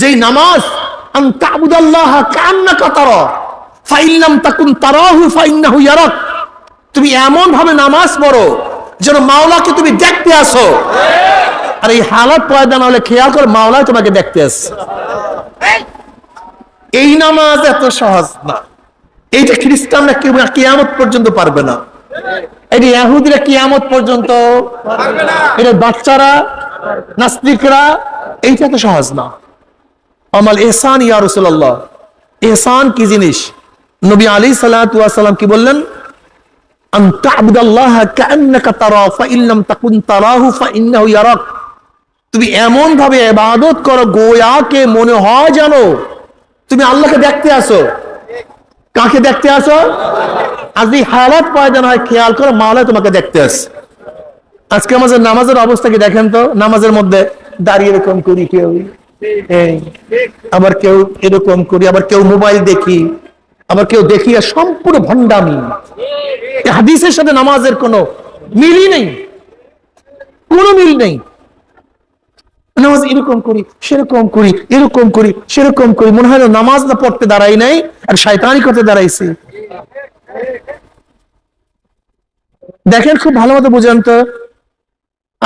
যেই নামাজ তুমি এমন ভাবে নামাজ পড়ো যেন মাওলাকে তুমি দেখতে আসো। আর এই পয়দা না হলে খেয়াল তোমাকে দেখতে এই নামাজ এত সহজ না। এইটা খ্রিস্টানরা কিয়ামত পর্যন্ত পারবে না। এটা ইহুদিরা কিয়ামত পর্যন্ত এটা বাচ্চারা নাস্তিকরা, এইটা তো সহজ না। আমাল এহসান ইয়া রাসূলুল্লাহ। এহসান কি জিনিস? নবী আলী সাল্লাম কি বললেন? তুমি এমন ভাবে ইবাদত করো গোয়াকে মনে হয় জানো? তুমি আল্লাহকে দেখতে আসো কাকে দেখতে আসো আজ এই হালাত পয়দা হয়, খেয়াল করো মাওলা তোমাকে দেখতে আস আজকে আমাদের নামাজের অবস্থা কি দেখেন তো? নামাজের মধ্যে দাঁড়িয়ে এরকম করি কেউ। আবার কেউ এরকম করি, আবার কেউ মোবাইল দেখি, আবার কেউ দেখি, আর সম্পূর্ণ ভণ্ডামি। হাদিসের সাথে নামাজের কোনো মিলই নেই। কোনো মিল নেই। নামাজ এরকম করি, সেরকম করি, এরকম করি, সেরকম করি। মনে হয় নামাজ না পড়তে দাঁড়াই নাই, আর শয়তানি করতে দাঁড়াইছি। দেখেন খুব ভালো মতো বুঝেন তো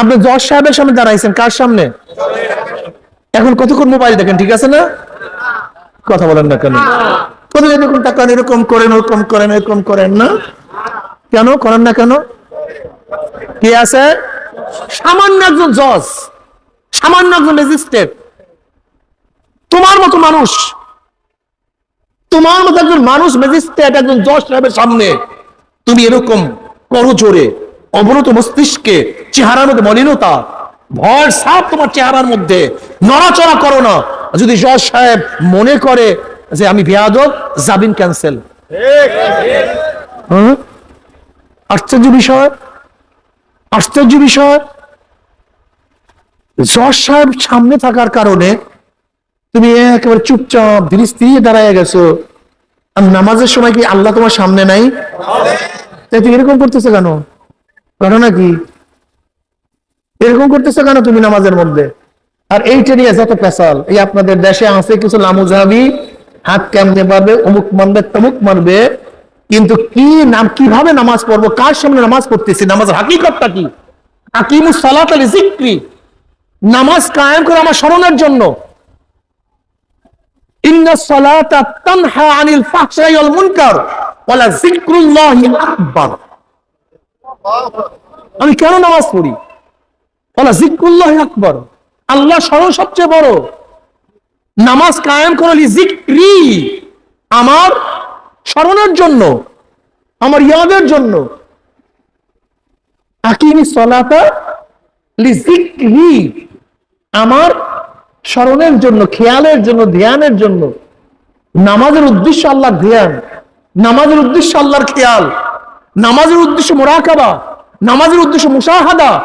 আপনি জজ সাহেবের সামনে দাঁড়াইছেন, কার সামনে? এখন কতক্ষণ মোবাইল দেখেন, ঠিক আছে না? কথা বলেন না কেন? কত তাকান এরকম করেন, ওরকম করেন, এরকম করেন না? কেন? করেন না কেন? কে আছে? সামান্য একজন জজ, সামান্য একজন রেজিস্ট্রেট তোমার মতো মানুষ, তোমার মতো একজন মানুষ ম্যাজিস্ট্রেট একজন জজ সাহেবের সামনে। তুমি এরকম করো জোরে। অবনত মস্তিষ্কে চেহারার মধ্যে মলিনতা ভয় সাপ তোমার চেহারার মধ্যে, নড়াচড়া করো না। যদি জজ সাহেব মনে করে যে আমি বেয়াদব জাবিন ক্যান্সেল? আশ্চর্য বিষয়। আশ্চর্য বিষয়। জজ সাহেব সামনে থাকার কারণে তুমি একেবারে চুপচাপ, ধীরে স্থির দাঁড়ায় গেছো। আর নামাজের সময় কি আল্লাহ তোমার সামনে নাই? তাই তুমি এরকম করতেছো কেন? ঘটনা কি এরকম করতেছো কেন তুমি নামাজের মধ্যে? আর এইটা নিয়ে যত পেশাল, এই আপনাদের দেশে আছে কিছু লামুজাবি হাত কেমনে পারবে অমুক মানবে তমুক মানবে কিন্তু কি নাম, কীভাবে নামাজ পড়ব, কার সামনে নামাজ পড়তেছি? নামাজের হাকিকতটা কি? আকিমুস সালাত জিক্রি। নামাজ কায়েম করে আমার স্মরণের জন্য। ইন্না সালাতা তানহা আনিল ফাহশাই ওয়াল মুনকার। ওয়ালা আকবার। আমি কেন নামাজ পড়ি? ওয়ালা যিকরুল্লাহি আকবার। আল্লাহ স্মরণ সবচেয়ে বড়। নামাজ কায়েম করলি জিক্রি। আমার স্মরণের জন্য, আমার ইয়াদের জন্য। আমার স্মরণের জন্য, খেয়ালের জন্য, ধ্যানের জন্য। নামাজের উদ্দেশ্য আল্লাহর ধ্যান। নামাজের উদ্দেশ্য আল্লাহর খেয়াল। নামাজের উদ্দেশ্য মোরাকাবা, নামাজের উদ্দেশ্য মুসাহাদা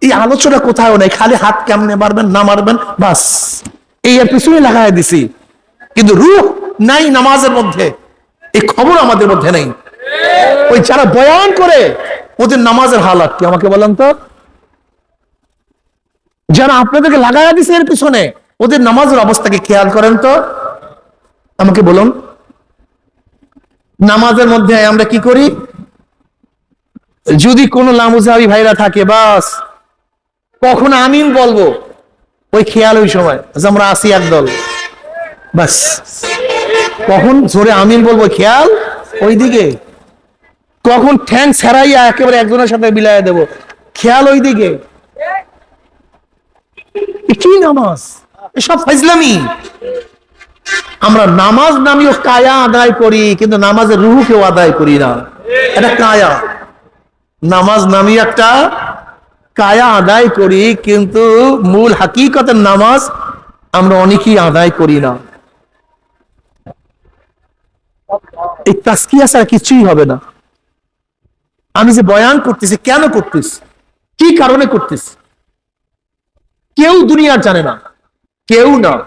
এই আলোচনা কোথাও নেই খালি হাত কেমনে মারবেন, না মারবেন? বাস। এই এর পিছনে লাগাই দিছি। কিন্তু রূহ নাই নামাজের মধ্যে। এই খবর আমাদের মধ্যে নেই। ওই যারা বয়ান করে, ওদের নামাজের হালাত কি? আমাকে বলেন তো। যারা আপনাদেরকে লাগাই দিছে এর পিছনে, ওদের নামাজের অবস্থাকে খেয়াল করেন তো। আমাকে বলুন। নামাজের মধ্যে আমরা কি করি? যদি কোনো লামুজাবি ভাইরা থাকে, বাস, কখন আমিন বলব, ওই খেয়াল ওই সময় আমরা আসি একদল। বাস, কখন জোরে আমিন বলব খেয়াল ওইদিকে। কখন ঠ্যাং ছাড়াইয়া একেবারে একজনের সাথে বিলাইয়া দেব, খেয়াল ওইদিকে। এ কি নামাজ? এসব ফাইজলামি আমরা নামাজ নামিও কায়া আদায় করি, কিন্তু নামাজের রুহু কেউ আদায় করি না। এটা কায়া। নামাজ নামি একটা কায়া আদায় করি, কিন্তু মূল হাকিকতের নামাজ আমরা অনেকেই আদায় করি না। এই তাস্কিয়া ছাড়া কিছুই হবে না। আমি যে বয়ান করতেছি, কেন করতেছি? কি কারণে করতেছি? কেউ দুনিয়ার জানে না। কেউ না।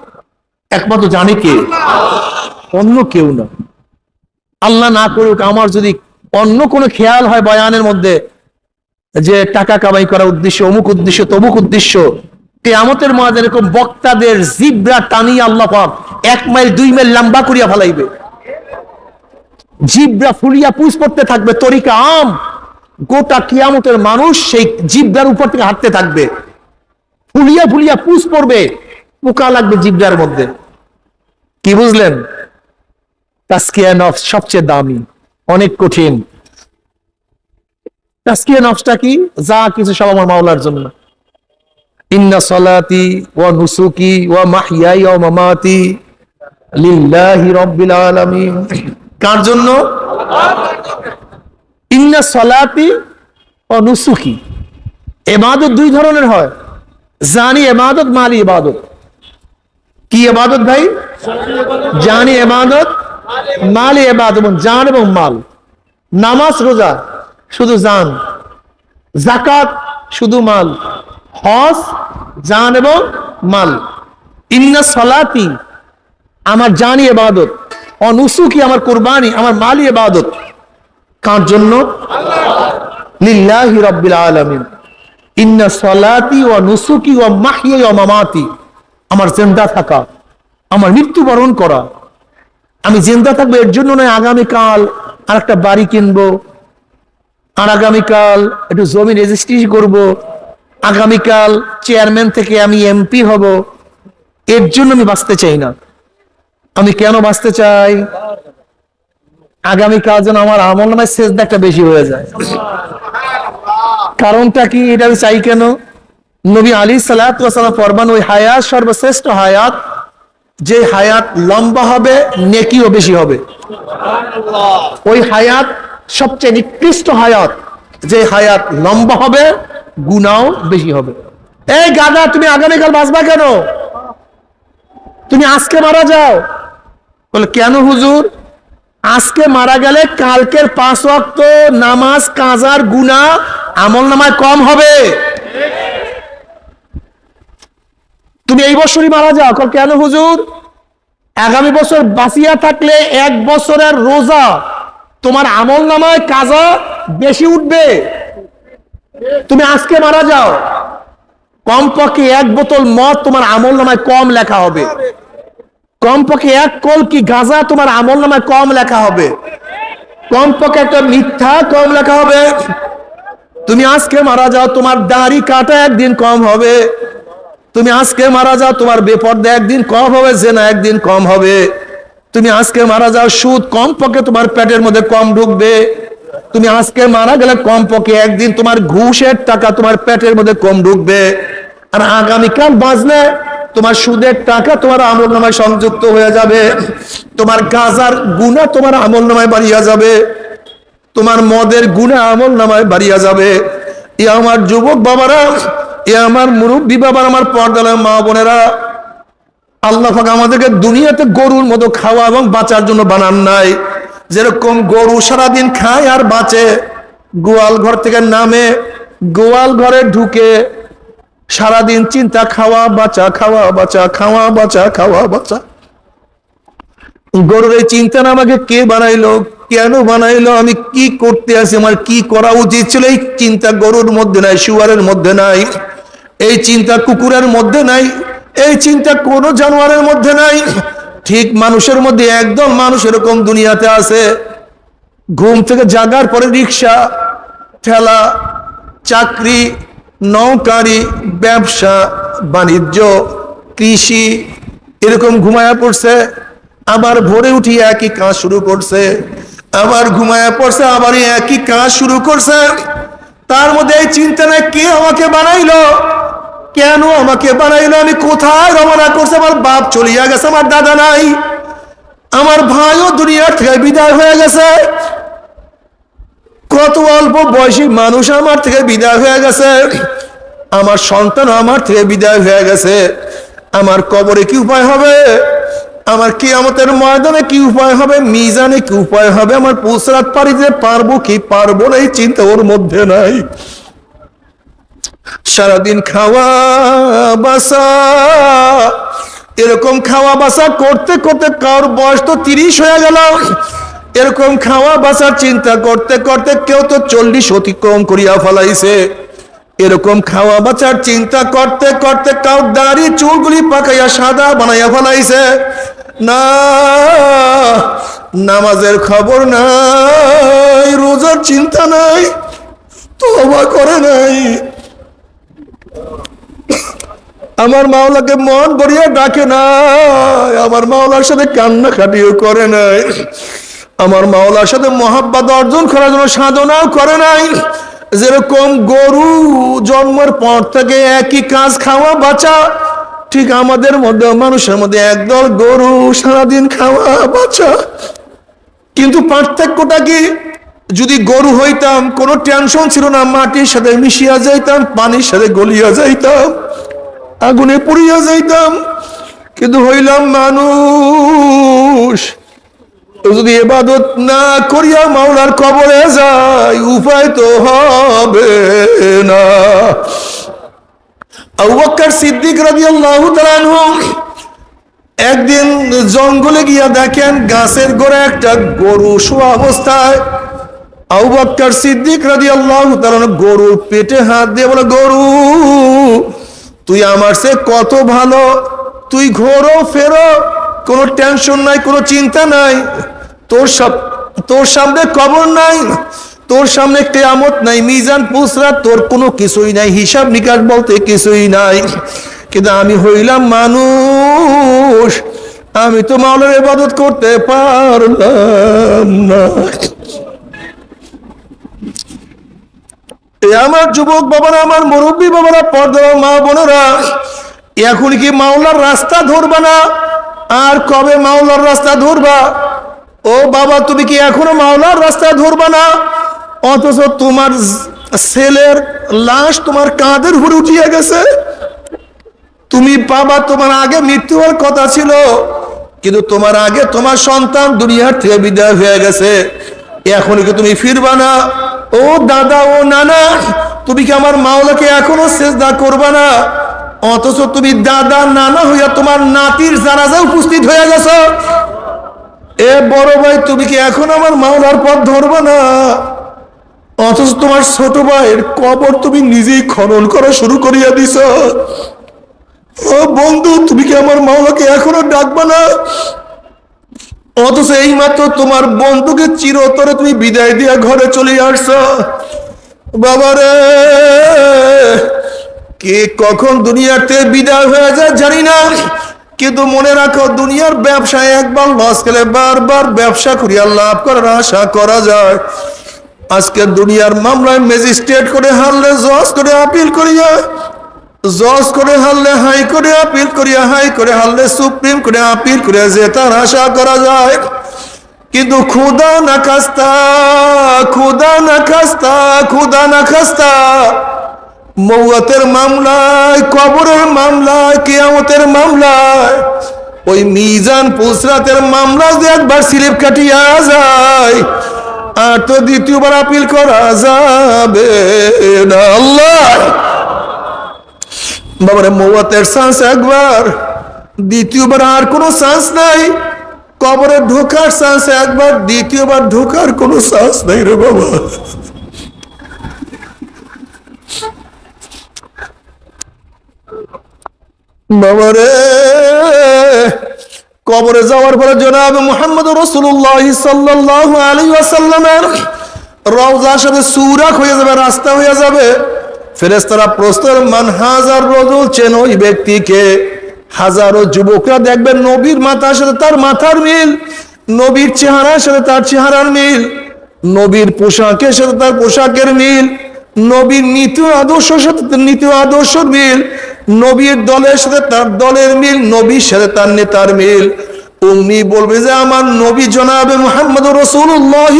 একমাত্র জানে কে? অন্য কেউ না। আল্লাহ না করুক, আমার যদি অন্য কোনো খেয়াল হয় বয়ানের মধ্যে যে টাকা কামাই করার উদ্দেশ্য, অমুক উদ্দেশ্য, তমুক উদ্দেশ্য। কেয়ামতের মাঝে এরকম বক্তাদের জিব্রা টানিয়ে আল্লাহ পাক এক মাইল, দুই মাইল লম্বা করিয়া ফেলাইবে। জিব্রা ফুলিয়া পুষ পড়তে থাকবে, তরিকা আম। গোটা কিয়ামতের মানুষ সেই জিব্রার উপর থেকে হাঁটতে থাকবে। ফুলিয়া ফুলিয়া পুষ পড়বে, পোকা লাগবে জিব্রার মধ্যে। কি বুঝলেন? তাস্কিয়া নফস সবচেয়ে দামি। অনেক কঠিন। তাস্কিয়া নফসটা কি? যা কিছু সব আমার মাওলার জন্য। ইন্না ওয়া নুসুকি ওয়া মাহইয়াই ওয়া মামাতি লিল্লাহি আলামিন। কার জন্য? ইন্না সলাতি ও নুসুকি। এবাদত দুই ধরনের হয়। জানি এবাদত, মালি এবাদত। কি এবাদত ভাই? জানি এবাদত মালি এবাদত জান এবং মাল। নামাজ, রোজা, শুধু জান। জাকাত শুধু মাল। হজ, জান এবং মাল। ইন্না সলাতি, আমার জানি এবাদত। অনুসুকি আমার কোরবানি, আমার মালি এবাদত। কার জন্য? লিল্লাহি রাব্বিল আলামিন। ইন্না সলাতি ওয়া নুসুকি ওয়া মাহইয়া ওয়া মামাতি। আমার জিন্দা থাকা, আমার মৃত্যুবরণ করা। আমি জিন্দা থাকব, এর জন্য নয় আগামীকাল আর একটা বাড়ি কিনবো। আর আগামীকাল একটু জমি রেজিস্ট্রি করব। আগামীকাল চেয়ারম্যান থেকে আমি এমপি হব। এর জন্য আমি বাঁচতে চাই না। আমি কেন বাঁচতে চাই? আগামীকাল যেন আমার আমল নামায় শেষ একটা বেশি হয়ে যায়। কারণটা কি এটা আমি চাই কেন? নবী আলী সালাম ফরমান ওই হায়াত সর্বশ্রেষ্ঠ হায়াত যে হায়াত লম্বা হবে নেকিও বেশি হবে। ওই হায়াত সবচেয়ে নিকৃষ্ট হায়াত যে হায়াত লম্বা হবে গুনাও বেশি হবে। এই গাদা তুমি আগামীকাল বাঁচবা কেন? তুমি আজকে মারা যাও। বলে কেন হুজুর? আজকে মারা গেলে কালকের পাঁচ ওয়াক্ত নামাজ কাজার গুনা আমল নামায় কম হবে। তুমি এই বছরই মারা যাও কেন হুজুর? আগামী বছর বাঁচিয়া থাকলে এক বছরের রোজা, তোমার আমল নামায় কাজা বেশি উঠবে। তুমি আজকে মারা যাও, কমপক্ষে এক বোতল মদ তোমার আমল নামায় কম লেখা হবে। কমপক্ষে এক কল কি গাঁজা তোমার আমল নামায় কম লেখা হবে। কমপক্ষে একটা মিথ্যা কম লেখা হবে। তুমি আজকে মারা যাও, তোমার দাড়ি কাটা একদিন কম হবে। তুমি আজকে মারা যাও, তোমার বেপর্দা একদিন কম হবে, জেনা একদিন কম হবে। তুমি আজকে মারা যাও, সুদ কম পক্ষে তোমার পেটের মধ্যে কম ঢুকবে। তুমি আজকে মারা গেলে কম পক্ষে একদিন তোমার ঘুষের টাকা তোমার পেটের মধ্যে কম ঢুকবে। আর আগামীকাল বাজলে তোমার সুদের টাকা তোমার আমল নামায় সংযুক্ত হয়ে যাবে। তোমার গাজার গুণা তোমার আমল নামায় বাড়িয়া যাবে। তোমার মদের গুণা আমল নামায় বাড়িয়া যাবে। এ আমার যুবক বাবারা এ আমার মুরব্বী বাবার, আমার পর্দালের মা বোনেরা, আল্লাহ পাক আমাদেরকে দুনিয়াতে গরুর মতো খাওয়া এবং বাঁচার জন্য বানান নাই। যেরকম গরু সারাদিন খায় আর বাঁচে, গোয়াল ঘর থেকে নামে, গোয়াল ঘরে ঢুকে সারাদিন চিন্তা, খাওয়া, বাঁচা খাওয়া বাঁচা খাওয়া বাঁচা খাওয়া, বাঁচা। গরুর এই চিন্তা না আমাকে কে বানাইলো, কেন বানাইলো, আমি কি করতে আছি, আমার কি করা উচিত ছিল? এই চিন্তা গরুর মধ্যে নাই, শুয়ারের মধ্যে নাই। এই চিন্তা কুকুরের মধ্যে নাই, এই চিন্তা কোন জানোয়ারের মধ্যে নাই। ঠিক মানুষের মধ্যে একদম মানুষ এরকম দুনিয়াতে আছে। ঘুম থেকে জাগার পরে রিক্সা, ঠেলা, চাকরি, নৌকারি, ব্যবসা, বাণিজ্য, কৃষি, এরকম ঘুমায়া পড়ছে, আবার ভোরে উঠি একই কাজ শুরু করছে, আবার ঘুমায়া পড়ছে, আবার একই কাজ শুরু করছে। তার মধ্যে এই চিন্তা নাই, কে আমাকে বানাইলো? কেন আমাকে বানাইলো? আমি কোথায় রওনা করছে? আমার বাপ চলিয়া গেছে, আমার দাদা নাই। আমার ভাইও দুনিয়ার থেকে বিদায় হয়ে গেছে। কত অল্প বয়সী মানুষ আমার থেকে বিদায় হয়ে গেছে। আমার সন্তান আমার থেকে বিদায় হয়ে গেছে। আমার কবরে কি উপায় হবে? আমার কিয়ামতের ময়দানে কি উপায় হবে? মিজানে কি উপায় হবে? আমার পুসরাত পারিতে পারব কি পারব না এই চিন্তা ওর মধ্যে নাই। সারাদিন খাওয়া বাসা। এরকম খাওয়া বাসা করতে করতে কার বয়স তো তিরিশ হয়ে গেল। এরকম খাওয়া বাসার চিন্তা করতে করতে কেউ তো চল্লিশ অতিক্রম করিয়া ফেলাইছে। এরকম খাওয়া বাঁচার চিন্তা করতে করতে কাউ দাড়ি চুলগুলি পাকাইয়া সাদা বানাইয়া ফেলাইছে। না, নামাজের খবর নাই, রোজার চিন্তা নাই তোবা করে নাই। আমার মাওলাকে মন ভরিয়া ডাকে নাই। আমার মাওলার সাথে কান্নাকাটিও করে নাই। আমার মাওলার সাথে মহাব্বাত অর্জন করার জন্য সাধনাও করে নাই। যেরকম গরু জন্মের পর থেকে একই কাজ খাওয়া বাঁচা, ঠিক আমাদের মধ্যে, মানুষের মধ্যে একদল গরু সারাদিন খাওয়া বাঁচা। কিন্তু পার্থক্যটা কি? যদি গরু হইতাম, কোনো টেনশন ছিল না, মাটির সাথে মিশিয়া যাইতাম, পানির সাথে গলিয়া যাইতাম, আগুনে পুড়িয়া যাইতাম। কিন্তু হইলাম মানুষ। যদি এবাদত না করিয়া মাওলার কবরে যাই, উপায় তো হবে না। সিদ্দিক তাআলা আনহু একদিন জঙ্গলে গিয়া দেখেন, গাছের গোড়ে একটা গরু শোয়া অবস্থায়। আবু বকর সিদ্দিক রাদিয়াল্লাহু তাআলা গরুর পেটে হাত দিয়ে বলে, গরু, তুই আমার সে কত ভালো? তুই ঘোরো, ফেরো, কোনো টেনশন নাই, কোনো চিন্তা নাই। তোর সব তোর সামনে কবর নাই, তোর সামনে কেয়ামত নাই, মিজান পুসরা, তোর কোনো কিছুই নাই, হিসাব নিকাশ বলতে কিছুই নাই। কিন্তু আমি হইলাম মানুষ, আমি তো মাওলার ইবাদত করতে পারলাম না। এ আমার যুবক বাবারা, আমার মুরব্বী বাবারা, পর্দা মা বোনেরা, এখন কি মাওলার রাস্তা ধরবা না? আর কবে মাওলার রাস্তা ধরবা? ও বাবা, তুমি কি এখনও মাওলার রাস্তা ধরবা না? অথচ তোমার ছেলের লাশ তোমার কাঁধের উপরে উঠিয়ে গেছে। তুমি বাবা, তোমার আগে মৃত্যু হওয়ার কথা ছিল, কিন্তু তোমার আগে তোমার সন্তান দুনিয়ার থেকে বিদায় হয়ে গেছে। এখন কি তুমি ফিরবা না? ও দাদা, ও নানা, তুমি কি আমার মাওলাকে এখনও চেষ্টা করবা না? অথচ তুমি দাদা, নানা হইয়া তোমার নাতির জানাজা উপস্থিত হয়ে গেছো। এ বড় ভাই, তুমি কি এখন আমার মাওলার পথ ধরবা না? অথচ তোমার ছোট ভাইয়ের কবর তুমি নিজেই খনন করা শুরু করিয়া দিছ। ও বন্ধু, তুমি কি আমার মাওলাকে এখনও ডাকবা না? অথচ এই মাত্র তোমার বন্ধুকে চিরতরে তুমি বিদায় দিয়া ঘরে চলে আসছ। বাবারে, কে কখন দুনিয়াতে বিদায় হয়ে যায় জানি না, কিন্তু মনে রাখো দুনিয়ার ব্যবসায় একবার লস খেলে বারবার ব্যবসা করিয়া লাভ করার আশা করা যায়। আজকে দুনিয়ার মামলায় ম্যাজিস্ট্রেট করে হারলে জজ করে আপিল করিয়া জজ করে হারলে হাই করে আপিল করিয়া, হাই করে হারলে সুপ্রিম করে আপিল করিয়া যে তার আশা করা যায়। কিন্তু খুদা না খাস্তা খুদা না খাস্তা খুদা না খাস্তা। মৌয়াতের মামলায়, কবরের মামলায়, কিয়ামতের মামলায়, ওই মিজান পুসরাতের মামলা যে একবার স্লিপ কাটিয়া যায়, আর তো দ্বিতীয়বার আপিল করা যাবে না। আল্লাহ! বাবারে, মৌয়াতের চান্স একবার, দ্বিতীয়বার আর কোনো চান্স নাই। কবরে ঢোকার চান্স একবার, দ্বিতীয়বার ঢোকার কোনো চান্স নাই রে বাবা। বাবারে, কবরে যাওয়ার পরে জনাব মোহাম্মদ রসুল্লাহ সাল্লাহ আলী আসাল্লামের রওজার সাথে সুরাক হয়ে যাবে, রাস্তা হয়ে যাবে। ফেরেস্তারা প্রস্তর মান হাজার রজুল চেন ওই ব্যক্তিকে। হাজারো যুবকরা দেখবেন নবীর মাথার সাথে তার মাথার মিল, নবীর চেহারার সাথে তার চেহারার মিল, নবীর পোশাকের সাথে তার পোশাকের মিল, নবীর নীতি আদর্শের সাথে নীতি আদর্শের মিল, নবীর দলের সাথে তার দলের মিল, নবীর সাথে তার নেতার মিল। উম্মি বলবে যে, আমার নবী জনাবে মোহাম্মদ রসুল্লাহ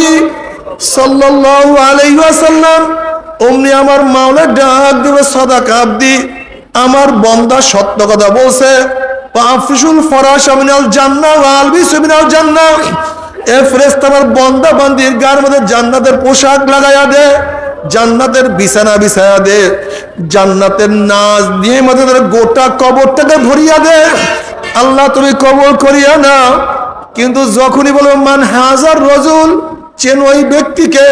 সাল্লাল্লাহু আলাইহি ওয়াসাল্লাম। অমনি আমার মাওলা ডাক দেবে সদা কাবদি আমার বন্দা সত্য কথা বলছে পাফিসুল ফরাশ আমিনাল জান্নাহ ওয়া আলবিস মিনাল এ গার মধ্যে জান্নাতের পোশাক লাগায়া দে, জান্নাতের বিছানা বিছায়া দে, জান্নাতের গোটা কবরটাকে ভরিয়া দে। আল্লাহ তুমি কবর করিয়া না কিন্তু যখনই বলো, মান হাজার রজুল চেন ওই ব্যক্তিকে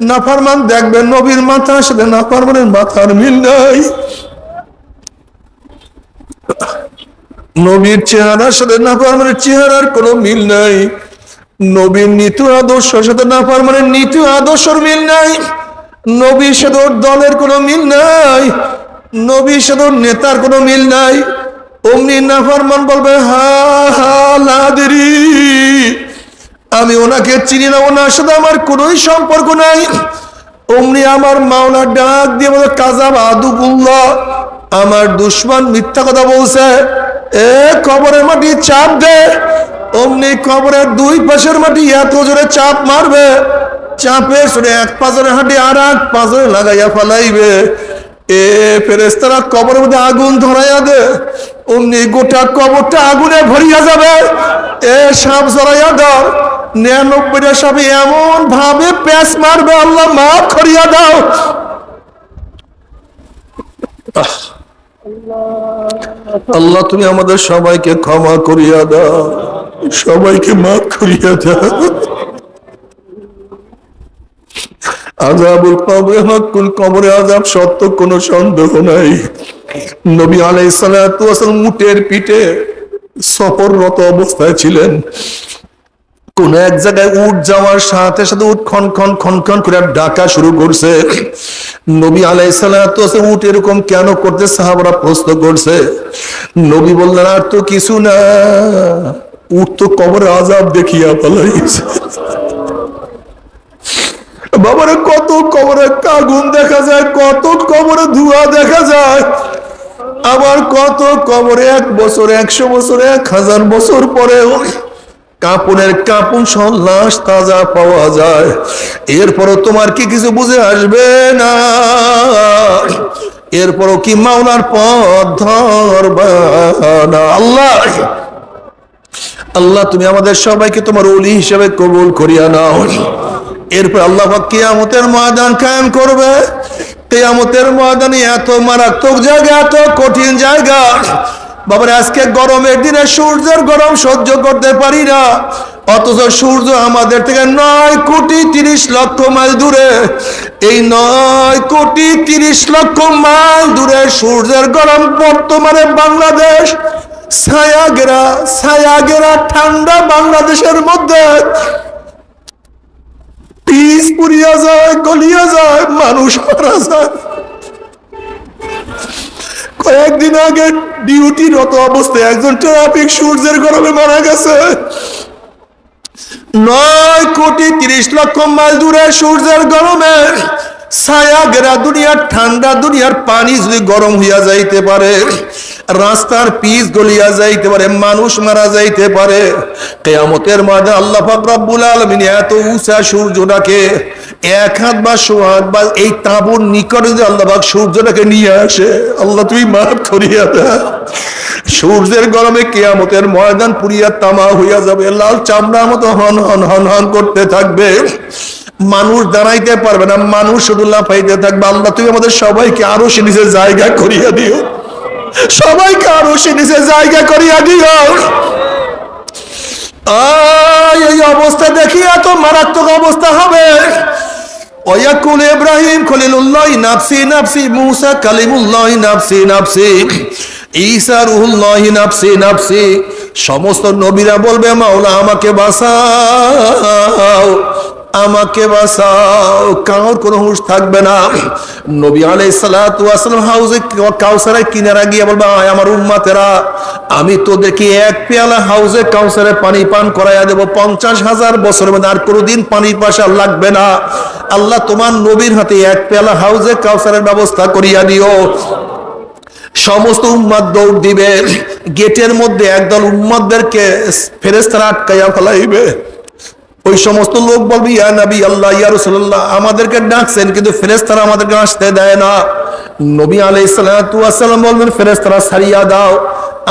নাফারমান দেখবেন, নবীর মাথার সাথে নাফারমানের মাথার মিল নাই। নবীর চেহারার সাথে নাফারমানের চেহারার কোনো মিল নাই। নবীর নীতি আদর্শের সাথে নাফারমানের নীতি আদর্শের মিল নাই। নবীর সাথে দলের কোনো মিল নাই। নবীর সাথে নেতার কোনো মিল নাই। অমনি নাফারমান বলবে, হা হা, লাদেরি। আমি ওনাকে চিনি না, ওনার সাথে আমার কোনোই সম্পর্ক নাই। অমনি আমার মাওলা ডাক দিয়ে বলে, কাজাব আদুবুল্লাহ, আমার দুশ্মন মিথ্যা কথা বলছে। এ কবরের মাটি চাপ দে। অমনি কবরের দুই পাশের মাটি এত জোরে চাপ মারবে। চাপে সরে এক পাজরে হাঁটি আর এক পাজরে লাগাইয়া ফেলাইবে। এ ফেরেস্তারা কবরের মধ্যে আগুন ধরাইয়া দে। অমনি গোটা কবরটা আগুনে ভরিয়া যাবে। এ সাপ জড়াইয়া ধর। নিরানব্বইটা সাপে এমন ভাবে মারবে, আল্লাহ মাফ করিয়া দাও। আল্লাহ, তুমি আমাদের সবাইকে ক্ষমা করিয়া দাও। সবাইকে মাফ করিয়া দাও। আজাবুল কবরে হকুল কবরে আজাব সত্য, কোনো সন্দেহ নাই। নবী ওয়াসালাম উটের পিঠে সফররত অবস্থায় ছিলেন। কোন এক জায়গায় উঠ যাওয়ার সাথে সাথে উঠ খন খন খন খন করে ডাকা শুরু করছে। নবী আলাই সালাম উঠ এরকম কেন করতে সাহাবরা প্রশ্ন করছে। নবী বললেন, আর তো কিছু না উঠ তো কবরে আজাব দেখিয়া পালাইছে বাবারে, কত কবরে আগুন দেখা যায়, কত কবরে ধোঁয়া দেখা যায়। আবার কত কবরে এক বছর, একশো বছর, এক হাজার বছর পরেও কাপড়ের কাপড় সব লাশ তাজা পাওয়া যায়। এরপরও তোমার কি কিছু বুঝে আসবে না? এরপরও কি মাওনার পথ ধরবা না? আল্লাহ! আল্লাহ, তুমি আমাদের সবাইকে তোমার ওলি হিসেবে কবুল করিয়া নাও। এরপর আল্লাহ কিয়ামতের ময়দান কায়েম করবে। কিয়ামতের ময়দানে এত মারাত্মক জায়গা, এত কঠিন জায়গা বাবার, আজকে গরমের দিনে সূর্যের গরম সহ্য করতে পারি না। অথচ সূর্য আমাদের থেকে নয় কোটি তিরিশ লক্ষ মাইল দূরে। এই নয় কোটি তিরিশ লক্ষ মাইল দূরে সূর্যের গরম বর্তমানে বাংলাদেশ। ছায়াগেরা ছায়াগেরা ঠান্ডা বাংলাদেশের মধ্যে। পিস পুড়িয়া যায়, গলিয়া যায়, মানুষ মারা যায়। কয়েকদিন আগে ডিউটিরত অবস্থায় একজন ট্রাফিক সূর্যের গরমে মারা গেছে। নয় কোটি তিরিশ লক্ষ মাইল দূরে সূর্যের গরমে ছায়া গেরা দুনিয়ার ঠান্ডা দুনিয়ার পানি যদি গরম হইয়া যাইতে পারে রাস্তার পিচ গলিয়া যাইতে পারে, মানুষ মারা যাইতে পারে। কেয়ামতের মাঝে আল্লাহ পাক রব্বুল আলামিন এত উঁচা সূর্যটাকে এক হাত বা শো হাত বা এই তাঁবুর নিকটে যদি আল্লাহ পাক সূর্যটাকে নিয়ে আসে, আল্লাহ তুমি মাফ করিয়া দাও। সূর্যের গরমে কেয়ামতের ময়দান পুরিয়া তামা হইয়া যাবে, লাল চামড়ার মতো হন হন হন হন করতে থাকবে। মানুষ দাঁড়াইতে পারবে না, মানুষ শুধু লাফাইতে থাকবে। আল্লাহ তুমি আমাদের সবাইকে আরও সে নিজের জায়গা করিয়া দিও। সবাইকে আরও সে নিজের জায়গা করিয়া দিও। এই অবস্থা দেখি এত মারাত্মক অবস্থা হবে। ওয়াকুল ইব্রাহিম, খলিলুল্লাহ নাফসি নাফসি মুসা, কালিমুল্লাহ নাফসি নাফসি ঈসা, রুহুল্লাহ নাফসি নাফসি। সমস্ত নবীরা বলবে, মাওলা, আমাকে বাঁচাও। আমাকে বাঁচাও কাউর কোনো হুঁশ থাকবে না। নবী আলাই সালাম হাউসে কাউসারের কিনারা গিয়ে বলবে আমার উম্মাতেরা, আমি তোদেরকে এক পেয়ালা হাউসে কাউসারে পানি পান করাইয়া দেবো। পঞ্চাশ হাজার বছরের মধ্যে আর কোনোদিন পানির পাশা লাগবে না। আল্লাহ তোমার নবীর হাতে এক পেয়ালা হাউসে কাউসারের ব্যবস্থা করিয়া দিও। সমস্ত উম্মাদ দৌড় দিবে, গেটের মধ্যে একদল উম্মাদদেরকে ফেরেস্তারা আটকাইয়া ফেলাইবে। ওই সমস্ত লোক বলবে, ইয়া নবী আল্লাহ, ইয়া রাসূলুল্লাহ, আমাদেরকে ডাকছেন, কিন্তু ফেরেশতারা আমাদেরকে আসতে দেয় না। নবী ওয়াস সালাম বলবেন, ফেরেশতারা ছাড়িয়া দাও,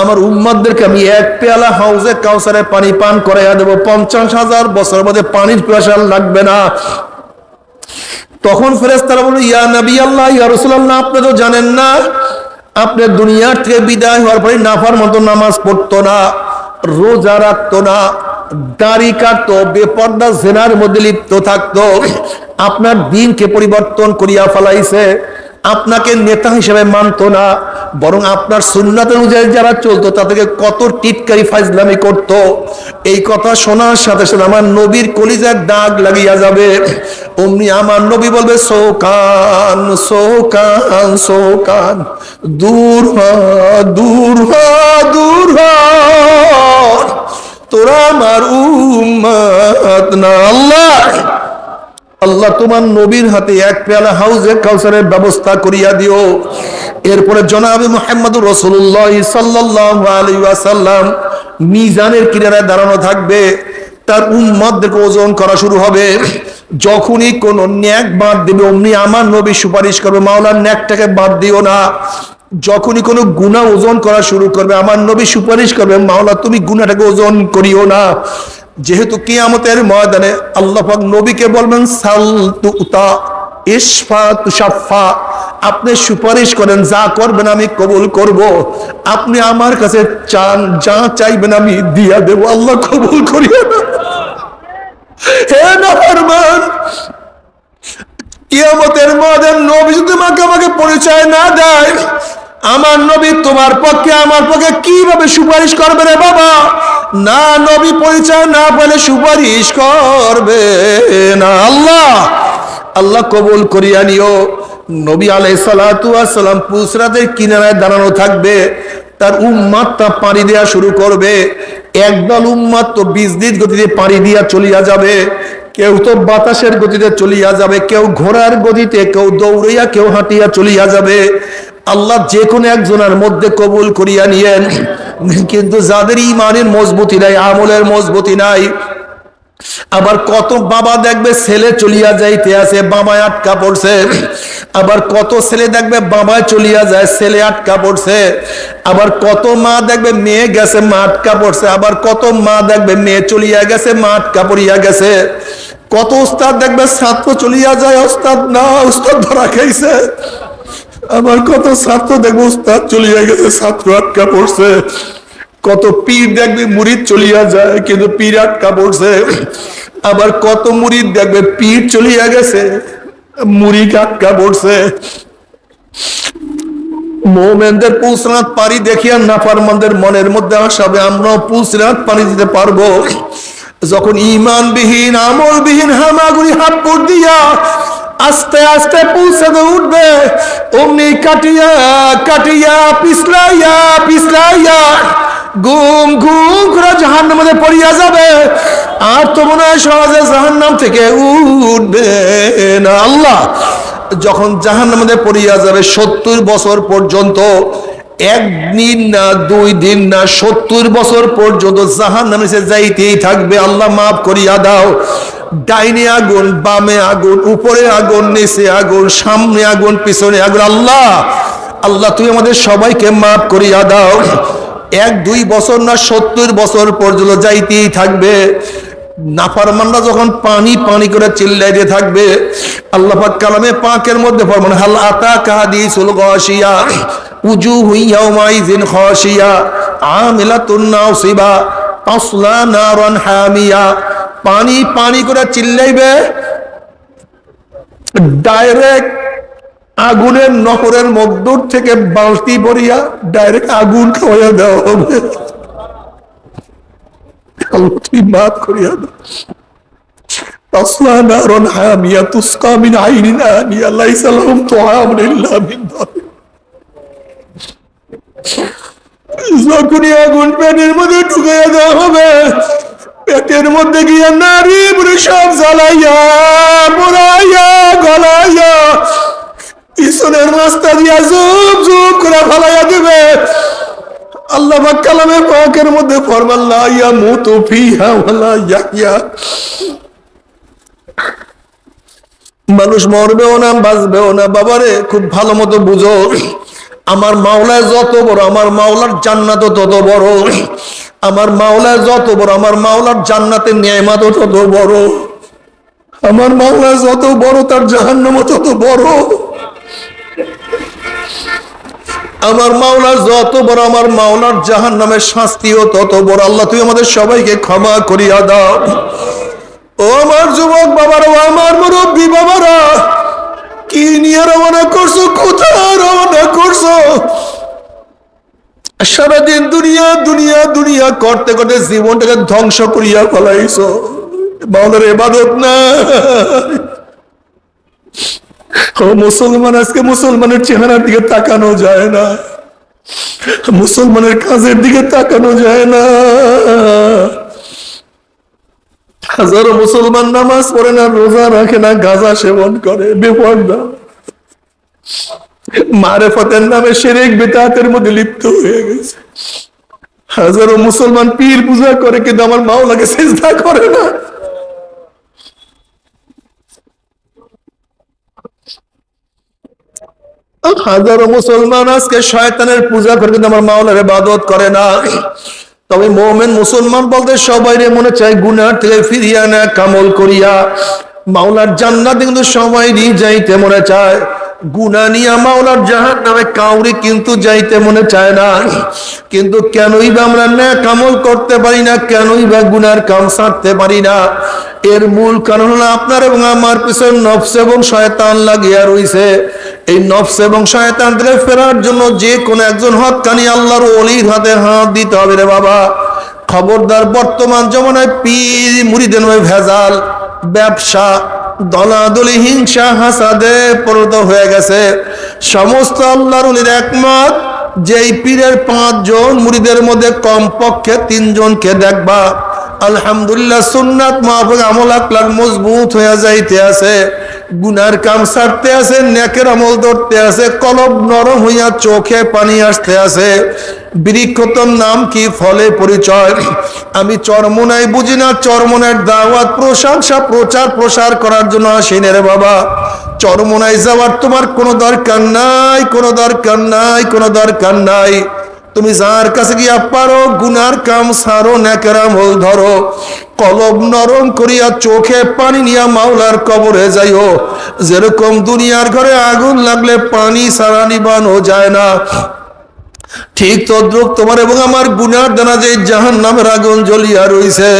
আমার উম্মাদদেরকে আমি এক পেয়ালা হাউজে কাউসারে পানি পান করাইয়া দেবো। পঞ্চাশ হাজার বছরের মধ্যে পানির পিপাসা লাগবে না। তখন ফেরেশতারা বলবে, ইয়া নবী আল্লাহ, ইয়া রাসূলুল্লাহ, আপনি তো জানেন না, আপনি দুনিয়ার থেকে বিদায় হওয়ার পরে নাফার মতো নামাজ পড়তো না, রোজা রাখতো না দাড়ি কাটতো বেপর্দা জেনার মধ্যে লিপ্ত থাকতো। আপনার দিনকে পরিবর্তন করিয়া ফেলাইছে। আপনাকে নেতা হিসেবে মানতো না। বরং আপনার সুন্নাত অনুযায়ী যারা চলতো, তাদেরকে কত টিটকারি ফাইজলামি করত। এই কথা শোনার সাথে সাথে আমার নবীর কলিজার দাগ লাগিয়া যাবে। অমনি আমার নবী বলবে সৌকান সৌকান সৌকান দূর হ দূর হ দূর হ। তোরা আমার উম্মত না, আল্লাহ। আল্লাহ তোমার নবীর হাতে এক পেয়ালা হাউজে কাউসারের ব্যবস্থা করিয়া দিও। এরপরে জনাবে মোহাম্মদুর রসুল্লাহ সাল্লাহ আলী ওয়াসাল্লাম মিজানের কিনারায় দাঁড়ানো থাকবে। তার উম্মতদেরকে ওজন করা শুরু হবে। যখনই কোন ন্যাক বাদ দেবে, অমনি আমার নবী সুপারিশ করবে, মাওলার ন্যাকটাকে বাদ দিও না। যখনই কোনো গুণা ওজন করা শুরু করবে, আমার নবী সুপারিশ করবে, মাওলা, তুমি গুণাটাকে ওজন করিও না। যেহেতু কিয়ামতের ময়দানে আল্লাহাক নবীকে বলবেন সাল ইসফা তুষাফা আপনি সুপারিশ করেন, যা করবেন আমি কবুল করব। আপনি আমার কাছে চান, যা চাইবেন আমি দিয়া দেব, আল্লাহ কবুল করিও না। হে নাফরমান, কিয়ামতের নবী যদি তোমাকে আমাকে পরিচয় না দেয় আমার নবী তোমার পক্ষে, আমার পক্ষে কীভাবে সুপারিশ করবে রে বাবা? না নবী পরিচয় না পেলে সুপারিশ করবে না। আল্লাহ আল্লাহ কবুল করিয়া নিও। নবী আলাই সালাম পুসরাতের কিনারায় দাঁড়ানো থাকবে, তার উম্মাদটা পাড়ি দেওয়া শুরু করবে। একদল উম্মাদ তো বিজলির গতিতে পাড়ি দিয়া চলিয়া যাবে। কেউ তো বাতাসের গতিতে চলিয়া যাবে, কেউ ঘোড়ার গতিতে, কেউ দৌড়িয়া, কেউ হাঁটিয়া চলিয়া যাবে। আল্লাহ যে কোনো একজনের মধ্যে কবুল করিয়া নিয়েন। কিন্তু যাদের ইমানের মজবুতি নাই, আমলের মজবুতি নাই আবার কত বাবা দেখবে ছেলে চলিয়া যাইতে আছে বাবায় আটকা পড়ছে। আবার কত ছেলে দেখবে বাবায় চলিয়া যায়, ছেলে আটকা পড়ছে। আবার কত মা দেখবে মেয়ে গেছে, মা আটকা পড়ছে। আবার কত মা দেখবে মেয়ে চলিয়া গেছে, মা আটকা পড়িয়া গেছে। কত উস্তাদ দেখবে ছাত্র চলিয়া যায়, উস্তাদ, না, উস্তাদ ধরা খাইছে। আবার কত ছাত্র দেখবে, উস্তাদ চলিয়া গেছে, ছাত্র আটকা পড়ছে। কত পীর দেখবে মুরিদ চলিয়া যায়, কিন্তু পীর আটকা পড়ছে আবার কত মুরিদ দেখবে পীর চলিয়া গেছে মুরিদ আটকা পড়ছে মোমেনদের পুলসরাত পানি দেখিয়া নাফারমানদের মনের মধ্যে আসাবে আমরাও পুলসরাত পানি দিতে পারব। যখন ইমানবিহীন আমলবিহীন হামাগুড়ি হাত পড় দিয়া আস্তে আস্তে পৌঁছাতে উঠবে, অমনি কাটিয়া কাটিয়া, পিছলাইয়া পিছলাইয়া গুম ঘুম করে জাহান্নাম মধ্যে পড়িয়া যাবে। আর তো মনে হয় সহজে জাহান্নাম থেকে উঠবে না। আল্লাহ, যখন জাহান্নাম মধ্যে পড়িয়া যাবে, সত্তর বছর পর্যন্ত একদিন না, দুই দিন না, সত্তর বছর পর্যন্ত জাহান নামে সে যাইতেই থাকবে। আল্লাহ মাফ করিয়া দাও। ডাইনে আগুন, বামে আগুন, উপরে আগুন, নিচে আগুন, সামনে আগুন, পিছনে আগুন। আল্লাহ আল্লাহ তুই আমাদের সবাইকে মাফ করিয়া দাও। এক, দুই বছর না, সত্তর বছর পর্যন্ত যাইতেই থাকবে। নাফারমানরা যখন পানি পানি করে চিল্লাই দিয়ে থাকবে, আল্লাহ পাক কালামে পাকের মধ্যে ফরমান, হাল আতা কাহাদি সুল গাশিয়া উজু হুইয়া মাইজিন খাশিয়া, আমিলাতুন নাসিবা, তাসলা নারান হামিয়া। পানি পানি করে চিল্লাইবে, ডাইরেক্ট আগুনের নহরের মধ্যর থেকে বালতি ভরিয়া ডাইরেক্ট আগুন খাওয়া দেওয়া হবে। আগুন পেটের মধ্যে দেওয়া হবে, পেটের মধ্যে গিয়া নারী পুরুষ সব জ্বালাইয়া মরাইয়া গলাইয়া পিছনের রাস্তা দিয়া জুপ জুপ করে ফালাইয়া দিবে। আল্লাহ পাক কালামে পাকের মধ্যে ফরমাল্লাহ ইয়া মানুষ মরবেও না, বাঁচবেও না। বাবারে, খুব ভালো মতো বুঝো, আমার মাওলায় যত বড়, আমার মাওলার জান্নাত তত বড়। আমার মাওলায় যত বড়, আমার মাওলার জান্নাতের ন্যায়মাত তত বড়। আমার মাওলায় যত বড়, তার জাহান্নাম তত বড়। আমার মাওলার যত বড় আমার মাওলার জাহান নামের শাস্তিও তত বড়। আল্লাহ, তুই আমাদের সবাইকে ক্ষমা করিয়া দাও। ও আমার যুবক বাবারা, ও আমার মুরব্বী বাবারা, কি নিয়ে রওনা করছ, কোথায় রওনা করছ? সারাদিন দুনিয়া দুনিয়া দুনিয়া করতে করতে জীবনটাকে ধ্বংস করিয়া ফলাইছো। বাউলের এবাদত না মুসলমান, আজকে মুসলমানের চেহারার দিকে তাকানো যায় না। মুসলমানের কাজের দিকে তাকানো যায় না। হাজারো মুসলমান নামাজ পড়ে না, রোজা রাখে না, গাঁজা সেবন করে, বেপর্দা। মারেফতের নামে সেরেক বেতাতের মধ্যে লিপ্ত হয়ে গেছে। হাজারো মুসলমান পীর পূজা করে, কিন্তু আমার মাওলাকে চেষ্টা করে না। হাজারো মুসলমান আজকে শয়তানের পূজা করে কিন্তু আমার মাওলার ইবাদত করে না। তবে মোমেন মুসলমান বলতে সবাই রে মনে চায় গুনার থেকে ফিরিয়া না কামল করিয়া। মাওলার জান্নাত কিন্তু সবাই যাইতে মনে চায়। গুনা নিয়া মাওলার জাহান নামে কাউরি কিন্তু যাইতে মনে চায় না। কিন্তু কেনই বা আমরা না কামল করতে পারি না, কেনই বা গুনার কাম সারতে পারি না। এর মূল কারণ হলো আপনার এবং আমার পিছনে নফস এবং শয়তান লাগিয়া রইছে। এই নফস এবং শয়তান থেকে ফেরার জন্য যে কোনো একজন হকানি আল্লাহর অলির হাতে হাত দিতে হবে রে বাবা। খবরদার বর্তমান জমানায় পীর মুড়িদের ভেজাল, ব্যবসা দলাদলি হিংসা হাসাদে পরিণত হয়ে গেছে। সমস্ত আল্লাহর একমত যেই পীরের পাঁচজন মুড়িদের মধ্যে কমপক্ষে তিনজনকে দেখবা। আলহামদুলিল্লাহ সুন্নাত মাহফুজ আমল আকলার মজবুত হয়ে যাইতে আছে। গুনার কাম সারতে আছে, নেকের আমল ধরতে আছে, কলব নরম হইয়া চোখে পানি আসতে আছে। বৃক্ষতম নাম কি? ফলে পরিচয়। আমি চরমনাই বুঝি না চরমনের দাওয়াত, প্রশংসা, প্রচার, প্রসার করার জন্য আসিনি রে বাবা। চরমনাই যাওয়ার তোমার কোনো দরকার নাই, কোনো দরকার নাই, কোনো দরকার নাই। তুমি যার কাছে গিয়া পারো, গুনার কাম সারো ন্যাকেরাম হল ধরো। কলব নরম করিয়া চোখে পানি নিয়া মাওলার কবরে যাইও। যেরকম দুনিয়ার ঘরে আগুন লাগলে পানি সারা নিবানো যায় না। ঠিক তদ্রুপ তোমার এবং আমার গুনার দানা যে জাহান নামের আগুন জ্বলিয়া রইছে।